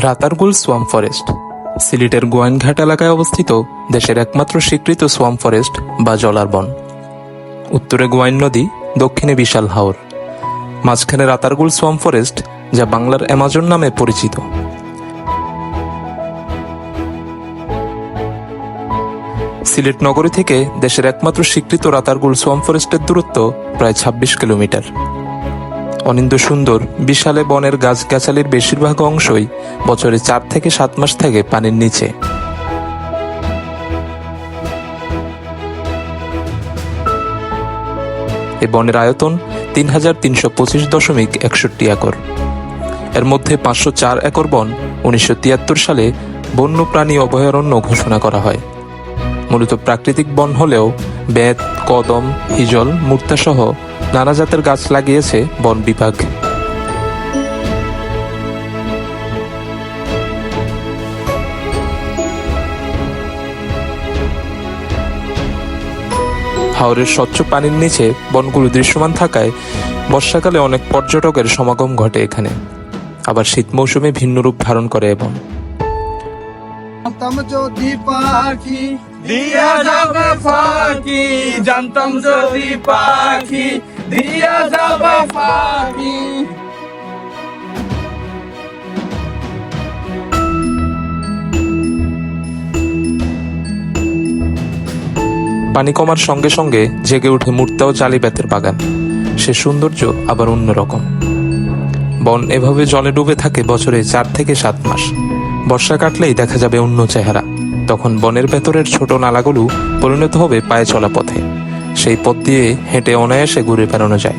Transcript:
Ratargul swamp forest সিলেটের গোয়াইনঘাট এলাকায় অবস্থিত দেশের একমাত্র স্বীকৃত সোয়াম ফরেস্ট বা জলার বন উত্তরে গোয়াইন নদী, দক্ষিণে বিশাল হাওর। মাঝখানে রাতারগুল সোয়াম ফরেস্ট যা বাংলার অ্যামাজন নামে পরিচিত। সিলেট নগরী থেকে দেশের একমাত্র স্বীকৃত রাতারগুল সোয়াম ফরেস্টের দূরত্ব প্রায় ২৬ কিলোমিটার। অনিন্দ সুন্দর, বিশালে বনের গাছগাছালির বেশিরভাগ অংশই বছরে চার থেকে সাত মাস থাকে পানির নিচে। এ বনের আয়তন তিন হাজার তিনশো পঁচিশ দশমিক একষট্টি একর। এর মধ্যে পাঁচশো চার একর বন উনিশশো তিয়াত্তর সালে বন্যপ্রাণী অভয়ারণ্য ঘোষণা করা হয়। মূলত প্রাকৃতিক বন হলেও বেত, কদম, হিজল মুক্তাসহ নানা জাতের গাছ লাগিয়েছে বন বিভাগ। হাওরের স্বচ্ছ পানির নিচে বনগুলো দৃশ্যমান থাকায় বর্ষাকালে অনেক পর্যটকের সমাগম ঘটে এখানে। আবার শীত মৌসুমে ভিন্ন রূপ ধারণ করে এবং দিয়া যাবে ফাঁকি। জানতাম যদি পাখি দিয়া পানি কমার সঙ্গে সঙ্গে জেগে মূর্তা ও জালিব্যাতের বাগান। সে সৌন্দর্য আবার অন্যরকম বন এভাবে জলে ডুবে থাকে বছরে চার থেকে সাত মাস। বর্ষা কাটলেই দেখা যাবে অন্য চেহারা। তখন বনের ভেতরের ছোট নালাগুলো পরিণত হবে পায়ে চলা পথে। সেই পথ দিয়ে হেঁটে অনায়াসে ঘুরে বেড়ানো যায়।